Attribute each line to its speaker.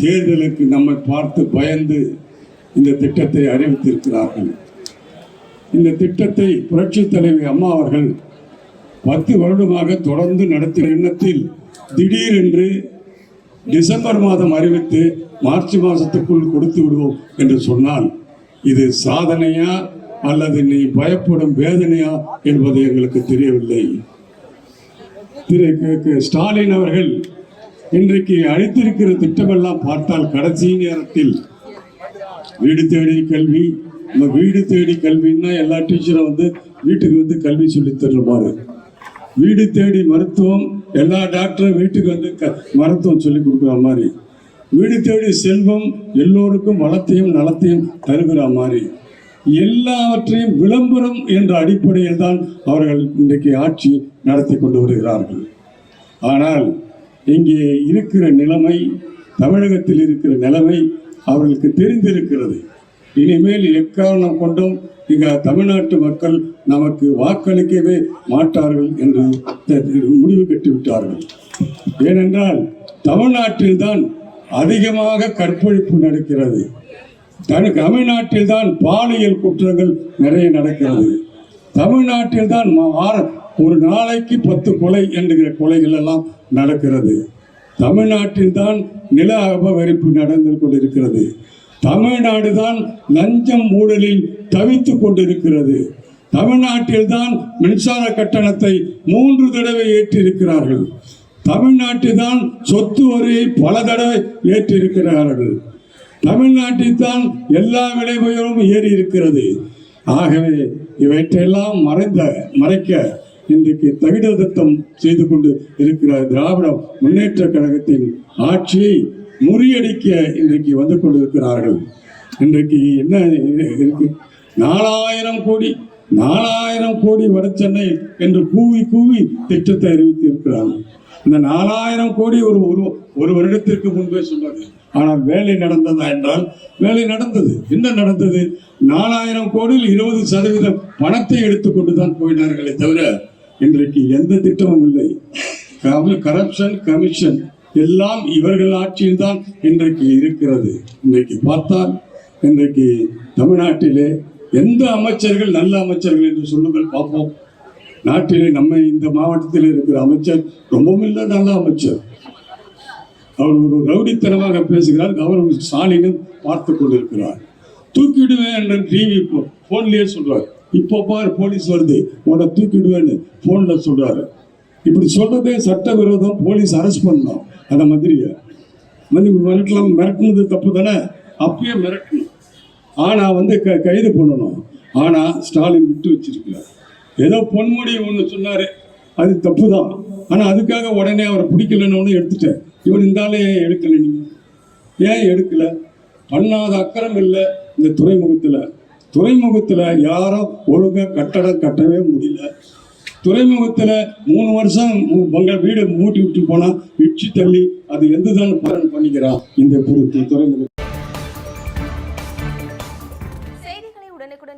Speaker 1: தேர்தலுக்கு நம்மை பார்த்து பயந்து இந்த திட்டத்தை அறிவித்திருக்கிறார்கள். இந்த திட்டத்தை புரட்சி தலைவி அம்மா அவர்கள் பத்து வருடமாக தொடர்ந்து நடத்திய எண்ணத்தில் திடீரென்று டிசம்பர் மாதம் அறிவித்து மார்ச் மாதத்துக்குள் கொடுத்து விடுவோம் என்று சொன்னால் இது சாதனையா அல்லது நீ பயப்படும் வேதனையா என்பது எங்களுக்கு தெரியவில்லை. திரு ஸ்டாலின் அவர்கள் இன்றைக்கு அழைத்திருக்கிற திட்டமெல்லாம் பார்த்தால் கடைசி நேரத்தில் வீடு தேடி கல்வி நம்ம வீடு தேடி கல்வின்னா எல்லா டீச்சரும் வந்து வீட்டுக்கு வந்து கல்வி சொல்லித் தருமாறு வீடு தேடி மருத்துவம் எல்லா டாக்டரும் வீட்டுக்கு வந்து க மருத்துவம் சொல்லி கொடுக்குற மாதிரி. வீடு தேடி செல்வம் எல்லோருக்கும் வளத்தையும் நலத்தையும் தருகிற மாதிரி. எல்லாவற்றையும் விளம்பரம் என்ற அடிப்படையில் தான் அவர்கள் இன்றைக்கு ஆட்சி நடத்தி கொண்டு வருகிறார்கள். ஆனால் இங்கே இருக்கிற நிலைமை தமிழகத்தில் இருக்கிற நிலைமை அவர்களுக்கு தெரிந்திருக்கிறது. இனிமேல் எக்காரணம் கொண்டும் இங்க தமிழ்நாட்டு மக்கள் நமக்கு வாக்களிக்கவே மாட்டார்கள் என்று முடிவு கட்டிவிட்டார்கள். ஏனென்றால் தமிழ்நாட்டில்தான் அதிகமாக கற்பழிப்பு நடக்கிறது. தமிழ்நாட்டில்தான் பாலியல் குற்றங்கள் நிறைய நடக்கிறது. தமிழ்நாட்டில் தான் வார- ஒரு நாளைக்கு பத்து கொலை என்கிற கொலைகள் எல்லாம் நடக்கிறது. தமிழ்நாட்டில் தான் நில அபகரிப்பு நடந்து கொண்டிருக்கிறது. தமிழ்நாடு தான் லஞ்சம் ஊழலில் தவித்துக் கொண்டிருக்கிறது. தமிழ்நாட்டில் தான் மின்சார கட்டணத்தை மூன்று தடவை ஏற்றிருக்கிறார்கள். தமிழ்நாட்டில் தான் சொத்து வரியை பல தடவை ஏற்றிருக்கிறார்கள். தமிழ்நாட்டில் தான் எல்லா விலை உயர்வும் ஏறி இருக்கிறது ஆகவே இவற்றையெல்லாம் மறைந்த மறைக்க இன்றைக்கு தகிடதத்தம் செய்து கொண்டு இருக்கிற திராவிட முன்னேற்ற கழகத்தின் ஆட்சியை முறியடிக்க இன்றைக்கு வந்து கொண்டிருக்கிறார்கள். இன்றைக்கு என்ன இருக்கு? நாலாயிரம் கோடி நாலாயிரம் கோடி வட சென்னை என்று கூவி கூவி திட்டத்தை அறிவித்து இருக்கிறார்கள் இந்த நாலாயிரம் கோடி ஒரு ஒரு ஒரு வருடத்திற்கு முன்பே சொன்னது ஆனால் வேலை நடந்ததா என்றால் வேலை நடந்தது. என்ன நடந்தது? நாலாயிரம் கோடியில் இருபது சதவீதம் பணத்தை எடுத்துக்கொண்டு தான் போயினார்களே தவிர இன்றைக்கு எந்த திட்டமும் இல்லை. கரப்ஷன் கமிஷன் எல்லாம் இவர்கள் ஆட்சியில் தான் இன்றைக்கு இருக்கிறது. இன்றைக்கு பார்த்தால் இன்றைக்கு தமிழ்நாட்டிலே எந்த அமைச்சர்கள் நல்ல அமைச்சர்கள் என்று சொல்லுங்கள் பார்ப்போம். நாட்டிலே நம்ம இந்த மாவட்டத்தில் இருக்கிற அமைச்சர் ரொம்பவும் இல்லை நல்ல அமைச்சர். அவர் ஒரு ரவுடித்தனமாக பேசுகிறார் அவர் ஸ்டாலினும் பார்த்து கொண்டிருக்கிறார். தூக்கிடுவேன் என்று டிவி போன்லயே சொல்றார். இப்போ பாரு போலீஸ் வருது. உன்னை தூக்கிடுவேன்னு போன்ல சொல்றாரு. இப்படி சொல்றதே சட்டவிரோதம் போலீஸ் அரெஸ்ட் பண்ணணும். அந்த மந்திரியை மந்திரி மிரட்டலாம் மிரட்டினது தப்பு தானே? அப்பயே மிரட்டணும். ஆனா வந்து க கைது பண்ணணும். ஆனா ஸ்டாலின் விட்டு வச்சிருக்கிறார். ஏதோ பொன்முடி ஒன்று சொன்னாரு. அது தப்பு தான் ஆனால் அதுக்காக உடனே அவரை பிடிக்கலன்னு ஒன்று எடுத்துட்டேன். இவர் இருந்தாலே எடுக்கலை நீங்கள் ஏன் எடுக்கலை? பண்ணாத அக்கறம் இல்லை இந்த துறைமுகத்தில். துறைமுகத்தில் யாரும் ஒழுங்காக கட்டடம் கட்டவே முடியல. துறைமுகத்தில் மூணு வருஷம் பங்கள் வீடு மூட்டி விட்டு போனால் இடிச்சு தள்ளி அது எந்த தான் பலன் பண்ணிக்கிறான் இந்த பொருத்து துறைமுகம்